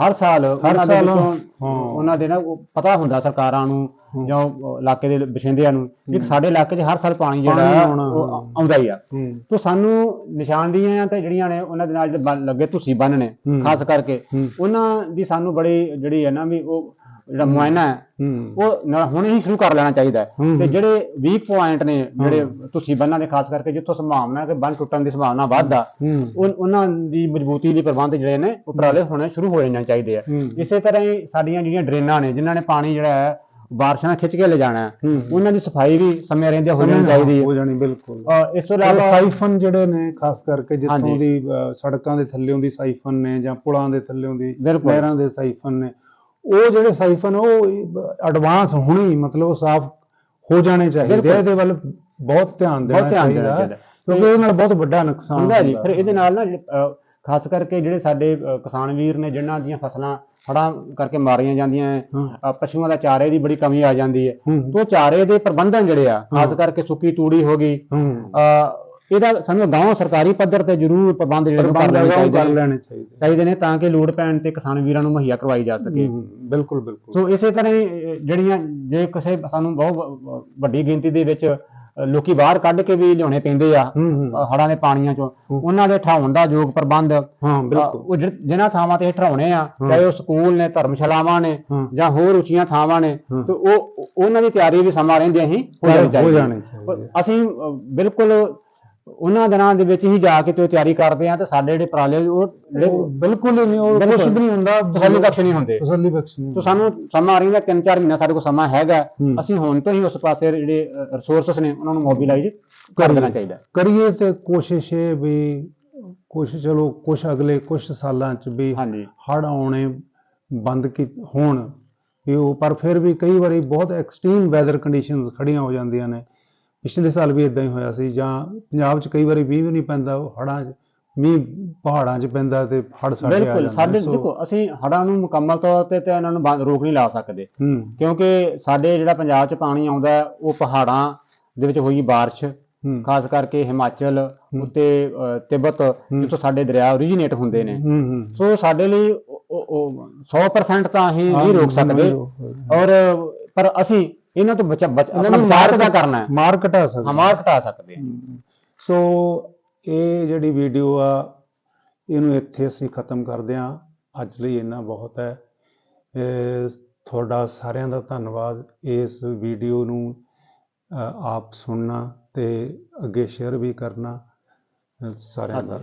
ਹਰ ਸਾਲ ਉਹਨਾਂ ਦੇ ਵਿੱਚੋਂ। ਉਹਨਾਂ ਦੇ ਨਾ ਪਤਾ ਹੁੰਦਾ ਸਰਕਾਰਾਂ ਨੂੰ। ਜਾਂ ਉਹ ਇਲਾਕੇ ਦੇ ਵਸਿੰਦਿਆਂ ਨੂੰ ਇੱਕ ਸਾਡੇ ਇਲਾਕੇ 'ਚ ਹਰ ਸਾਲ ਪਾਣੀ ਪਾਣੀ ਜਿਹੜਾ ਆਉਣਾ, ਉਹ ਹਾਂ। ਆਉਂਦਾ ਹੀ ਆ। ਹੂੰ। ਤੋ ਸਾਨੂੰ ਨਿਸ਼ਾਨਦੀਆਂ ਤੇ ਜਿਹੜੀਆਂ ਨੇ ਉਹਨਾਂ ਦੇ ਨਾਲ ਜਿਹੜੇ ਬੰਨ- ਲੱਗੇ ਤੁਸੀਂ ਬੰਨ ਨੇ ਹੂੰ। ਖਾਸ ਕਰਕੇ ਹੂੰ। ਉਹਨਾਂ ਦੀ ਸਾਨੂੰ ਬੜੀ ਜਿਹੜੀ ਹੈ ਨਾ ਵੀ ਉਹ ਜਿਹੜਾ ਮੁਆਇਨਾ ਹੈ ਹੂੰ। ਉਹ ਨਾ- ਹੁਣੇ ਹੀ ਸ਼ੁਰੂ ਕਰ ਲੈਣਾ ਚਾਹੀਦਾ ਹੈ। ਹੂੰ। ਤੇ ਜਿਹੜੇ ਵੀਕ ਪੁਆਇੰਟ ਨੇ ਜਿਹੜੇ ਤੁਸੀਂ ਬੰਨਾਂ ਦੇ ਖਾਸ ਕਰਕੇ ਜਿੱਥੋਂ ਸੰਭਾਵਨਾ ਹੈ ਕਿ ਬੰਨ ਟੁੱਟਣ ਦੀ ਸੰਭਾਵਨਾ ਵੱਧ ਆ ਹੂੰ। ਉਹ ਉਹਨਾਂ ਦੀ ਮਜ਼ਬੂਤੀ ਲਈ ਪ੍ਰਬੰਧ ਜਿਹੜੇ ਨੇ ਉਪਰਾਲੇ ਹੋਣੇ ਸ਼ੁਰੂ ਹੋ ਜਾਣੇ ਚਾਹੀਦੇ ਆ। ਹੂੰ। ਇਸੇ ਤਰ੍ਹਾਂ ਹੀ ਸਾਡੀਆਂ ਜਿਹੜੀਆਂ ਡਰੇਨਾਂ ਨੇ ਜਿਨ੍ਹਾਂ ਨੇ ਪਾਣੀ ਜਿਹੜਾ ਹੈ ਬਾਰਿਸ਼ਾਂ ਨਾਲ ਖਿੱਚ ਕੇ ਲੈ ਜਾਣਾ ਹੈ। ਉਹਨਾਂ ਦੀ ਸਫ਼ਾਈ ਵੀ ਸਮੇਂ ਰਹਿੰਦਿਆਂ ਹੋ ਜਾਣੀ ਚਾਹੀਦੀ ਹੈ ਹੋ ਜਾਣੀ ਬਿਲਕੁਲ ਅਹ ਇਸ ਤੋਂ ਇਲਾਵਾ ਸਾਈਫਨ ਜਿਹੜੇ ਨੇ ਖਾਸ ਕਰਕੇ ਜਿੱਥੋਂ ਹਾਂਜੀ। ਦੀ ਅਹ, ਸੜਕਾਂ ਦੇ ਥੱਲੇੋਂ ਦੀ ਸਾਈਫਨ ਨੇ ਜਾਂ ਪੁਲਾਂ ਦੇ ਥੱਲੇੋਂ ਦੀ ਬਿਲਕੁਲ। ਨਹਿਰਾਂ ਦੇ ਸਾਈਫਨ ਨੇ ਉਹ ਜਿਹੜੇ ਸਾਈਫਨ ਉਹ ਐਡਵਾਂਸ ਹੁਣੇ ਮਤਲਬ ਉਹ ਸਾਫ਼ ਹੋ ਜਾਣੇ ਚਾਹੀਦੇ ਬਿਲਕੁਲ। ਆ ਇਹਦੇ ਵੱਲ ਬਹੁਤ ਧਿਆਨ ਦੇਣਾ ਬਹੁਤ ਧਿਆਨ ਦੇਣਾ ਚਾਹੀਦਾ ਚਾਹੀਦਾ। ਕਿਉਂਕਿ ਇਹਦੇ ਨਾਲ ਬਹੁਤ ਵੱਡਾ ਨੁਕਸਾਨ ਹੁੰਦਾ ਜੀ ਫਿਰ ਇਹਦੇ ਨਾਲ ਨਾ ਜਿਹੜੇ, ਅਹ, ਖਾਸ ਕਰਕੇ ਜਿਹੜੇ ਸਾਡੇ ਕਿਸਾਨ ਵੀਰ ਨੇ ਜਿਨ੍ਹਾਂ ਦੀਆਂ ਫਸਲਾਂ ਹੜ੍ਹਾਂ ਕਰਕੇ ਮਾਰੀਆਂ ਜਾਂਦੀਆਂ ਹੈ। ਪਸ਼ੂਆਂ ਦਾ ਚਾਰੇ ਦੀ ਬੜੀ ਕਮੀ ਆ ਜਾਂਦੀ ਹੈ ਹੂੰ। ਤੋਂ ਚਾਰੇ ਦੇ ਪ੍ਰਬੰਧਨ ਜਿਹੜੇ ਆ ਖਾਸ। ਕਰਕੇ ਸੁੱਕੀ ਤੂੜੀ ਹੋ ਗਈ ਹੂੰ। ਇਹਦਾ ਸਾਨੂੰ ਗਾਂਵ ਸਰਕਾਰੀ ਪੱਧਰ ਤੇ ਜ਼ਰੂਰ ਪ੍ਰਬੰਧ ਜਿਹੜੇ ਕਰ ਪ੍ਰਬੰਧ ਚਾਹੀਦੇ ਲੈਣੇ ਚਾਹੀਦੇ ਚਾਹੀਦੇ ਨੇ ਤਾਂ ਕਿ ਲੋੜ ਪੈਣ ਤੇ ਕਿਸਾਨ ਵੀਰਾਂ ਨੂੰ ਮੁਹੱਈਆ ਕਰਵਾਈ ਜਾ ਸਕੇ। ਹੂੰ, ਬਿਲਕੁਲ ਬਿਲਕੁਲ। ਸੋ ਇਸੇ ਤਰ੍ਹਾਂ ਹੀ ਜਿਹੜੀਆਂ ਜੇ ਕਿਸੇ ਸਾਨੂੰ ਬਹੁਤ ਵ- ਵ- ਵੱਡੀ ਗਿਣਤੀ ਦੇ ਵਿੱਚ ਲੋਕੀ ਬਾਹਰ ਕੱਢ ਕੇ ਵੀ ਲਿਆਉਣੇ ਪੈਂਦੇ ਆ ਹੂੰ ਹੂੰ ਅਹ, ਹੜ੍ਹਾਂ ਦੇ ਪਾਣੀਆਂ ਚੋਂ। ਉਹਨਾਂ ਦੇ ਠਾਉਣ ਦਾ ਯੋਗ ਪ੍ਰਬੰਧ ਹਾਂ ਬਿਲਕੁਲ ਉਹ ਜਿਹ- ਜਿਨ੍ਹਾਂ ਥਾਵਾਂ ਤੇ ਠਹਿਰਾਉਣੇ ਆ। ਚਾਹੇ ਉਹ ਸਕੂਲ ਨੇ ਧਰਮਸ਼ਾਲਾਵਾਂ ਨੇ ਜਾਂ ਹੋਰ ਉੱਚੀਆਂ ਥਾਵਾਂ ਨੇ। ਤੇ ਉਹ ਉਹਨਾਂ ਦੀ ਤਿਆਰੀ ਵੀ ਸਮਾਂ ਰਹਿੰਦਿਆਂ ਹੀ ਹੋ ਜਾਣੀ ਚਾਹੀਦੀ। ਅਸੀਂ ਬਿਲਕੁਲ ਉਹਨਾਂ ਦਿਨਾਂ ਦੇ ਵਿੱਚ ਹੀ ਜਾ ਕੇ ਤੇ ਉਹ ਤਿਆਰੀ ਕਰਦੇ ਆ ਤੇ ਸਾਡੇ ਜਿਹੜੇ ਉਪਰਾਲੇ ਉਹ ਜਿਹੜੇ ਬਿਲਕੁਲ ਨਹੀਂ ਉਹ। ਕੁਝ ਵੀ ਨਹੀਂ ਹੁੰਦਾ ਤਸੱਲੀ ਬਖਸ਼ ਨਹੀਂ ਹੁੰਦੇ। ਤਸੱਲੀ ਬਖਸ਼ ਨਹੀਂ ਤੋ ਸਾਨੂੰ ਸਮਾਂ ਆ ਰਹੀ ਦਾ 3-4 ਮਹੀਨਾ ਸਾਡੇ ਕੋਲ ਸਮਾਂ ਹੈਗਾ। ਅਸੀਂ ਹੁਣ ਤੋਂ ਹੀ ਉਸ ਪਾਸੇ ਜਿਹੜੇ ਰਿਸੋਰਸਸ ਨੇ ਉਹਨਾਂ ਨੂੰ ਮੋਬਿਲਾਈਜ਼ ਕਰ ਦੇਣਾ ਚਾਹੀਦਾ ਕਰੀਏ ਤੇ ਕੋਸ਼ਿਸ਼ ਇਹ ਵੀ ਕੁਛ ਚਲੋ ਕੁਛ ਅਗਲੇ ਕੁਛ ਸਾਲਾਂ ਚ ਵੀ ਹੜ ਆਉਣੇ ਬੰਦ ਕੀ ਹੋਣ। ਵੀ ਉਹ ਪਰ ਫਿਰ ਵੀ ਕਈ ਵਾਰੀ ਬਹੁਤ ਐਕਸਟ੍ਰੀਮ ਵੈਦਰ ਕੰਡੀਸ਼ਨਸ ਖੜੀਆਂ ਹੋ ਜਾਂਦੀਆਂ ਨੇ। ਪਿਛਲੇ ਸਾਲ ਵੀ ਇਦਾਂ ਹੀ ਹੋਇਆ ਸੀ ਜਾਂ ਪੰਜਾਬ 'ਚ ਕਈ ਵਾਰੀ ਮੀਂਹ ਵੀ ਨਹੀਂ ਪੈਂਦਾ ਉਹ ਹੜਾਂ 'ਚ ਮੀਂਹ ਪਹਾੜਾਂ 'ਚ ਪੈਂਦਾ ਤੇ ਹੜ ਸਾਡੇ ਆ ਬਿਲਕੁਲ ਜਾਂਦੇ ਸਾਡੇ ਸੋ- ਦੇਖੋ ਅਸੀਂ ਹੜ੍ਹਾਂ ਨੂੰ ਮੁਕੰਮਲ ਤੌਰ ਤੇ ਤੇ ਇਹਨਾਂ ਨੂੰ ਬੰਦ- ਰੋਕ ਨਹੀਂ ਲਾ ਸਕਦੇ। ਹੂੰ। ਕਿਉਂਕਿ ਸਾਡੇ ਜਿਹੜਾ ਪੰਜਾਬ 'ਚ ਪਾਣੀ ਆਉਂਦਾ ਹੈ, ਉਹ ਪਹਾੜਾਂ ਦੇ ਵਿੱਚ ਹੋਈ ਬਾਰਿਸ਼ ਹੂੰ। ਖਾਸ ਕਰਕੇ ਹਿਮਾਚਲ ਉੱਤੇ ਤਿੱਬਤ ਜਿੱਥੋਂ ਸਾਡੇ ਦਰਿਆ ਓਰੀਜੀਨੇਟ ਹੁੰਦੇ ਨੇ। ਹੂੰ ਹੂੰ। ਸੋ ਸਾਡੇ ਲਈ ਉਹ- ਉਹ- ਉਹ 100% ਤਾਂ ਅਸੀਂ ਨਹੀਂ ਰੋਕ ਸਕਦੇ। ਔਰ ਪਰ ਅਸੀਂ ਇਹਨਾਂ ਤੋਂ ਬਚਾ ਬਚ ਇਹਨਾਂ ਨੂੰ ਮਾਰ ਕਿੱਦਾਂ ਕਰਨਾ ਹੈ? ਮਾਰ ਘਟਾ ਸਕਦੇ ਹਮਾਰ ਘਟਾ ਸਕਦੇ ਹਾਂ। ਸੋ ਇਹ ਜਿਹੜੀ ਵੀਡੀਓ ਆ ਇਹਨੂੰ ਇੱਥੇ ਅਸੀਂ ਖਤਮ ਕਰਦੇ ਹਾਂ। ਅੱਜ ਲਈ ਇੰਨਾ ਬਹੁਤ ਹੈ। ਤੁਹਾਡਾ ਸਾਰਿਆਂ ਦਾ ਧੰਨਵਾਦ। ਇਸ ਵੀਡੀਓ ਨੂੰ ਆਪ ਸੁਣਨਾ ਤੇ ਅੱਗੇ ਸ਼ੇਅਰ ਵੀ ਕਰਨਾ। ਸਾਰਿਆਂ ਦਾ